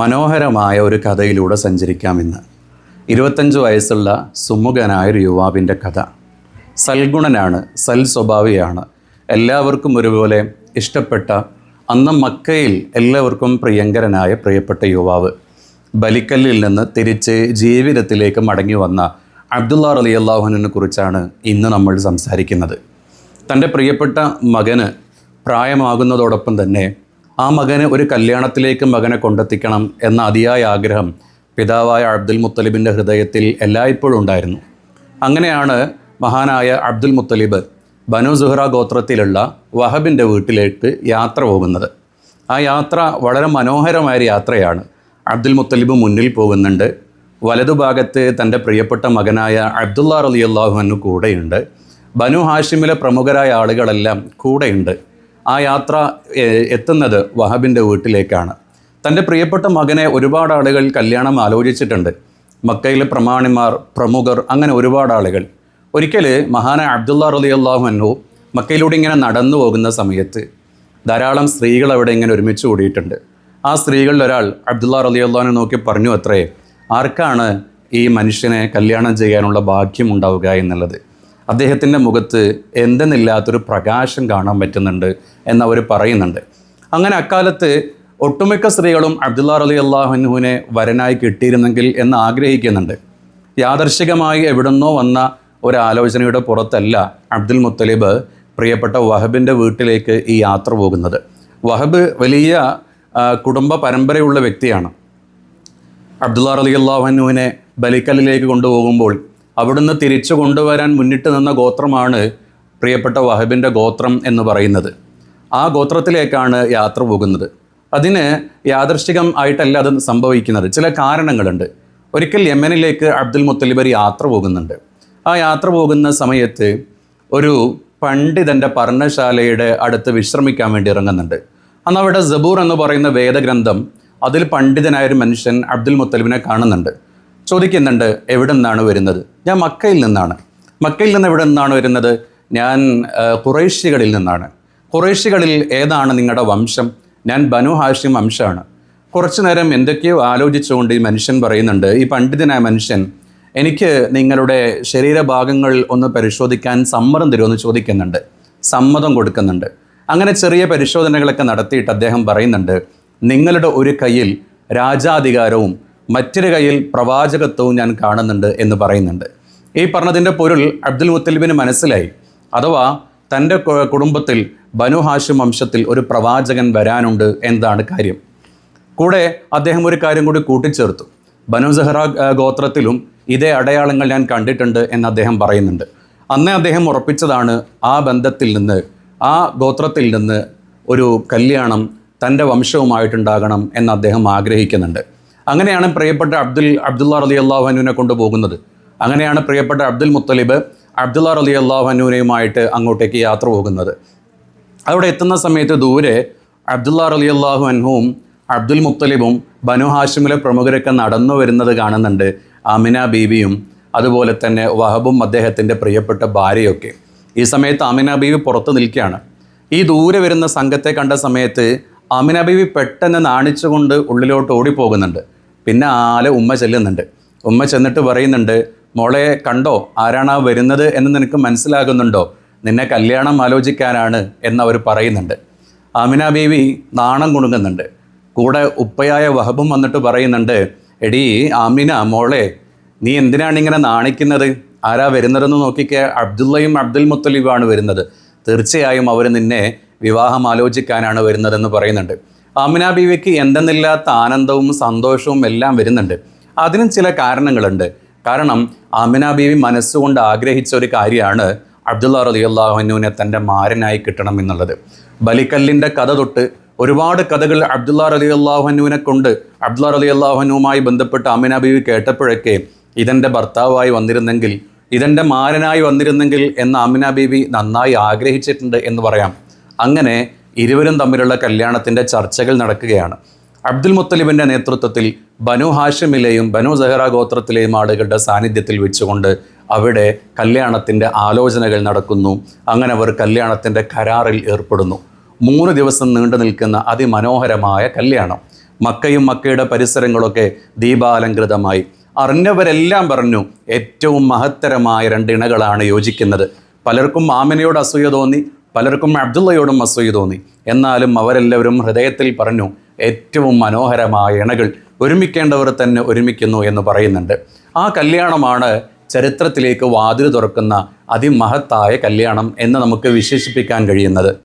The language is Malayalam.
മനോഹരമായ ഒരു കഥയിലൂടെ സഞ്ചരിക്കാമെന്ന്. ഇരുപത്തഞ്ച് വയസ്സുള്ള സുമുഖനായ ഒരു യുവാവിന്റെ കഥ. സൽഗുണനാണ് സൽ സ്വഭാവിയാണ്. എല്ലാവർക്കും ഒരുപോലെ ഇഷ്ടപ്പെട്ട അന്ന് മക്കയിൽ എല്ലാവർക്കും പ്രിയങ്കരനായ പ്രിയപ്പെട്ട യുവാവ്. ബലിക്കല്ലിൽ നിന്ന് തിരിച്ച് ജീവിതത്തിലേക്ക് മടങ്ങി വന്ന അബ്ദുള്ള അലി അള്ളാഹുനെ കുറിച്ചാണ് ഇന്ന് നമ്മൾ സംസാരിക്കുന്നത്. തന്റെ പ്രിയപ്പെട്ട മകന് പ്രായമാകുന്നതോടൊപ്പം തന്നെ ആ മകനെ ഒരു കല്യാണത്തിലേക്ക് മകനെ കൊണ്ടെത്തിക്കണം എന്ന അതിയായ ആഗ്രഹം പിതാവായ അബ്ദുൽ മുത്തലിബിന്റെ ഹൃദയത്തിൽ എല്ലായ്പ്പോഴും ഉണ്ടായിരുന്നു. അങ്ങനെയാണ് മഹാനായ അബ്ദുൽ മുത്തലിബ് ബനു സുഹ്റ ഗോത്രത്തിലുള്ള വഹബിന്റെ വീട്ടിലേക്ക് യാത്ര പോകുന്നത്. ആ യാത്ര വളരെ മനോഹരമായ യാത്രയാണ്. അബ്ദുൽ മുത്തലിബ് മുന്നിൽ പോകുന്നുണ്ട്. വലതുഭാഗത്ത് തന്റെ പ്രിയപ്പെട്ട മകനായ അബ്ദുള്ള റലി അള്ളാഹുവിന് കൂടെയുണ്ട്. ബനു ഹാഷിമിലെ പ്രമുഖരായ ആളുകളെല്ലാം കൂടെയുണ്ട്. ആ യാത്ര എത്തുന്നത് വഹബിന്റെ വീട്ടിലേക്കാണ്. തന്റെ പ്രിയപ്പെട്ട മകനെ ഒരുപാട് ആളുകൾ കല്യാണം ആലോചിച്ചിട്ടുണ്ട്. മക്കയിലെ പ്രമാണിമാർ പ്രമുഖർ അങ്ങനെ ഒരുപാട് ആളുകൾ. ഒരിക്കൽ മഹാന അബ്ദുള്ള റലി അള്ളാഹു മക്കയിലൂടെ ഇങ്ങനെ നടന്നു പോകുന്ന സമയത്ത് ധാരാളം സ്ത്രീകൾ അവിടെ ഇങ്ങനെ ഒരുമിച്ച് കൂടിയിട്ടുണ്ട്. ആ സ്ത്രീകളിൽ ഒരാൾ അബ്ദുള്ള റലി നോക്കി പറഞ്ഞു അത്രേ ആർക്കാണ് ഈ മനുഷ്യനെ കല്യാണം ചെയ്യാനുള്ള ഭാഗ്യം ഉണ്ടാവുക എന്നുള്ളത്? അദ്ദേഹത്തിന്റെ മുഖത്ത് എന്തെന്നില്ലാത്തൊരു പ്രകാശം കാണാൻ പറ്റുന്നുണ്ട് എന്നവർ പറയുന്നുണ്ട്. അങ്ങനെ അക്കാലത്ത് ഒട്ടുമിക്ക സ്ത്രീകളും അബ്ദുല്ല അലി അള്ളാഹുനുവിനെ വരനായി കിട്ടിയിരുന്നെങ്കിൽ എന്ന് ആഗ്രഹിക്കുന്നുണ്ട്. യാദർശികമായി എവിടുന്നോ വന്ന ഒരാലോചനയുടെ പുറത്തല്ല അബ്ദുൽ മുത്തലിബ് പ്രിയപ്പെട്ട വഹബിന്റെ വീട്ടിലേക്ക് ഈ യാത്ര പോകുന്നത്. വഹബ് വലിയ കുടുംബ പരമ്പരയുള്ള വ്യക്തിയാണ്. അബ്ദുള്ള അലി അള്ളാഹുനുവിനെ ബലിക്കല്ലിലേക്ക് കൊണ്ടുപോകുമ്പോൾ അവിടുന്ന് തിരിച്ചു കൊണ്ടുവരാൻ മുന്നിട്ട് നിന്ന ഗോത്രമാണ് പ്രിയപ്പെട്ട വഹബിന്റെ ഗോത്രം എന്ന് പറയുന്നത്. ആ ഗോത്രത്തിലേക്കാണ് യാത്ര പോകുന്നത്. അതിന് യാദൃശ്ചികം ആയിട്ടല്ല അത് സംഭവിക്കുന്നത്. ചില കാരണങ്ങളുണ്ട്. ഒരിക്കൽ യമനിലേക്ക് അബ്ദുൽ മുത്തലിബർ യാത്ര പോകുന്നുണ്ട്. ആ യാത്ര പോകുന്ന സമയത്ത് ഒരു പണ്ഡിതന്റെ പർണശാലയുടെ അടുത്ത് വിശ്രമിക്കാൻ വേണ്ടി ഇറങ്ങുന്നുണ്ട്. അന്ന് അവിടെ ജബൂർ എന്ന് പറയുന്ന വേദഗ്രന്ഥം അതിൽ പണ്ഡിതനായൊരു മനുഷ്യൻ അബ്ദുൽ മുത്തലിബിനെ കാണുന്നുണ്ട്. ചോദിക്കുന്നുണ്ട് എവിടെ നിന്നാണ് വരുന്നത്? ഞാൻ മക്കയിൽ നിന്നാണ്. മക്കയിൽ നിന്ന് എവിടെ നിന്നാണ് വരുന്നത്? ഞാൻ കുറേശ്യകളിൽ നിന്നാണ്. ഖുറൈശികളിൽ ഏതാണ് നിങ്ങളുടെ വംശം? ഞാൻ ബനു ഹാഷിം വംശമാണ് കുറച്ചു നേരം എന്തൊക്കെയോ ആലോചിച്ചുകൊണ്ട് ഈ മനുഷ്യൻ പറയുന്നുണ്ട് ഈ പണ്ഡിതനായ മനുഷ്യൻ എനിക്ക് നിങ്ങളുടെ ശരീരഭാഗങ്ങൾ ഒന്ന് പരിശോധിക്കാൻ സമ്മതം തരുമെന്ന് ചോദിക്കുന്നുണ്ട്. സമ്മതം കൊടുക്കുന്നുണ്ട്. അങ്ങനെ ചെറിയ പരിശോധനകളൊക്കെ നടത്തിയിട്ട് അദ്ദേഹം പറയുന്നുണ്ട് നിങ്ങളുടെ ഒരു കയ്യിൽ രാജാധികാരവും മറ്റൊരു കയ്യിൽ പ്രവാചകത്വവും ഞാൻ കാണുന്നുണ്ട് എന്ന് പറയുന്നുണ്ട്. ഈ പറഞ്ഞതിന്റെ പൊരുൾ അബ്ദുൽ മുത്തലിബിന് മനസ്സിലായി. അഥവാ തന്റെ കുടുംബത്തിൽ ബനു ഹാഷിം വംശത്തിൽ ഒരു പ്രവാചകൻ വരാനുണ്ട് എന്നതാണ് കാര്യം. കൂടെ അദ്ദേഹം ഒരു കാര്യം കൂടി കൂട്ടിച്ചേർത്തു. ബനു സെഹ്റ ഗോത്രത്തിലും ഇതേ അടയാളങ്ങൾ ഞാൻ കണ്ടിട്ടുണ്ട് എന്ന് അദ്ദേഹം പറയുന്നുണ്ട്. അന്നേ അദ്ദേഹം ഉറപ്പിച്ചതാണ് ആ ബന്ധത്തിൽ നിന്ന് ആ ഗോത്രത്തിൽ നിന്ന് ഒരു കല്യാണം തന്റെ വംശവുമായിട്ടുണ്ടാകണം എന്ന് അദ്ദേഹം ആഗ്രഹിക്കുന്നുണ്ട്. അങ്ങനെയാണ് പ്രിയപ്പെട്ട അബ്ദുൽ അബ്ദുള്ള റലി അള്ളാഹുനുവിനെ കൊണ്ടുപോകുന്നത് അങ്ങനെയാണ് പ്രിയപ്പെട്ട അബ്ദുൽ മുത്തലിബ് അബ്ദുള്ള റലി അള്ളാഹുനുവിനെയുമായിട്ട് അങ്ങോട്ടേക്ക് യാത്ര പോകുന്നത്. അവിടെ എത്തുന്ന സമയത്ത് ദൂരെ അബ്ദുള്ള റലി അള്ളാഹു അബ്ദുൽ മുത്തലിബും ബനു ഹാഷിമിലെ പ്രമുഖരൊക്കെ നടന്നു വരുന്നത് കാണുന്നുണ്ട് അമിന ബീവിയും അതുപോലെ തന്നെ വഹബും അദ്ദേഹത്തിന്റെ പ്രിയപ്പെട്ട ഭാര്യയൊക്കെ. ഈ സമയത്ത് അമിന ബീവി പുറത്ത് നിൽക്കുകയാണ്. ഈ ദൂരെ വരുന്ന സംഘത്തെ കണ്ട സമയത്ത് അമിന ബീവി പെട്ടെന്ന് നാണിച്ചുകൊണ്ട് ഉള്ളിലോട്ട് ഓടിപ്പോകുന്നുണ്ട്. പിന്നെ ആലെ ഉമ്മ ചെല്ലുന്നുണ്ട്. ഉമ്മ ചെന്നിട്ട് പറയുന്നുണ്ട് മോളെ കണ്ടോ ആരാണ് ആ വരുന്നത് എന്ന് നിനക്ക് മനസ്സിലാകുന്നുണ്ടോ? നിന്നെ കല്യാണം ആലോചിക്കാനാണ് എന്നവർ പറയുന്നുണ്ട്. ആമിന ബീവി നാണം കുണുങ്ങുന്നുണ്ട്. കൂടെ ഉപ്പയായ വഹബും വന്നിട്ട് പറയുന്നുണ്ട് എടി ആമിന മോളെ നീ എന്തിനാണ് ഇങ്ങനെ നാണിക്കുന്നത്? ആരാ വരുന്നതെന്ന് നോക്കിക്കേ അബ്ദുള്ളയും അബ്ദുൽ മുത്തലിബാണ് വരുന്നത്. തീർച്ചയായും അവർ നിന്നെ വിവാഹം ആലോചിക്കാനാണ് വരുന്നതെന്ന് പറയുന്നുണ്ട്. ആമിന ബീവിക്ക് എന്തെന്നില്ലാത്ത ആനന്ദവും സന്തോഷവും എല്ലാം വരുന്നുണ്ട്. അതിനും ചില കാരണങ്ങളുണ്ട്. കാരണം അമിന ബീവി മനസ്സുകൊണ്ട് ആഗ്രഹിച്ച ഒരു കാര്യമാണ് അബ്ദുള്ള റലി അള്ളാഹുനുവിനെ തന്റെ മാരനായി കിട്ടണം എന്നുള്ളത്. ബലിക്കല്ലിന്റെ കഥ തൊട്ട് ഒരുപാട് കഥകൾ അബ്ദുള്ള റലി അള്ളാഹുനുവിനെ കൊണ്ട് അബ്ദുള്ള റലി അള്ളാഹുനുവുമായി ബന്ധപ്പെട്ട് അമിന ബീവി കേട്ടപ്പോഴൊക്കെ ഇതെന്റെ ഭർത്താവായി വന്നിരുന്നെങ്കിൽ ഇതെന്റെ മാരനായി വന്നിരുന്നെങ്കിൽ എന്ന് അമിന ബീവി നന്നായി ആഗ്രഹിച്ചിട്ടുണ്ട് എന്ന് പറയാം. അങ്ങനെ ഇരുവരും തമ്മിലുള്ള കല്യാണത്തിന്റെ ചർച്ചകൾ നടക്കുകയാണ്. അബ്ദുൽ മുത്തലിബിന്റെ നേതൃത്വത്തിൽ ബനു ഹാഷിമിലെയും ബനു സഹറ ഗോത്രത്തിലെയും ആളുകളുടെ സാന്നിധ്യത്തിൽ വെച്ചുകൊണ്ട് അവിടെ കല്യാണത്തിന്റെ ആലോചനകൾ നടക്കുന്നു. അങ്ങനെ അവർ കല്യാണത്തിന്റെ കരാറിൽ ഏർപ്പെടുന്നു. മൂന്ന് ദിവസം നീണ്ടു നിൽക്കുന്ന അതിമനോഹരമായ കല്യാണം. മക്കയും മക്കയുടെ പരിസരങ്ങളൊക്കെ ദീപാലങ്കൃതമായി അറിഞ്ഞവരെല്ലാം പറഞ്ഞു ഏറ്റവും മഹത്തരമായ രണ്ട് ഇണകളാണ് യോജിക്കുന്നത്. പലർക്കും മാമനയോട് അസൂയ തോന്നി പലർക്കും അബ്ദുള്ളയോടും അസൂയ തോന്നി. എന്നാലും അവരെല്ലാവരും ഹൃദയത്തിൽ പറഞ്ഞു ഏറ്റവും മനോഹരമായ ഇണകൾ ഒരുമിക്കേണ്ടവർ തന്നെ ഒരുമിക്കുന്നു എന്ന് പറയുന്നുണ്ട്. ആ കല്യാണമാണ് ചരിത്രത്തിലേക്ക് വാതിൽ തുറക്കുന്ന അതിമഹത്തായ കല്യാണം എന്ന് നമുക്ക് വിശേഷിപ്പിക്കാൻ കഴിയുന്നത്.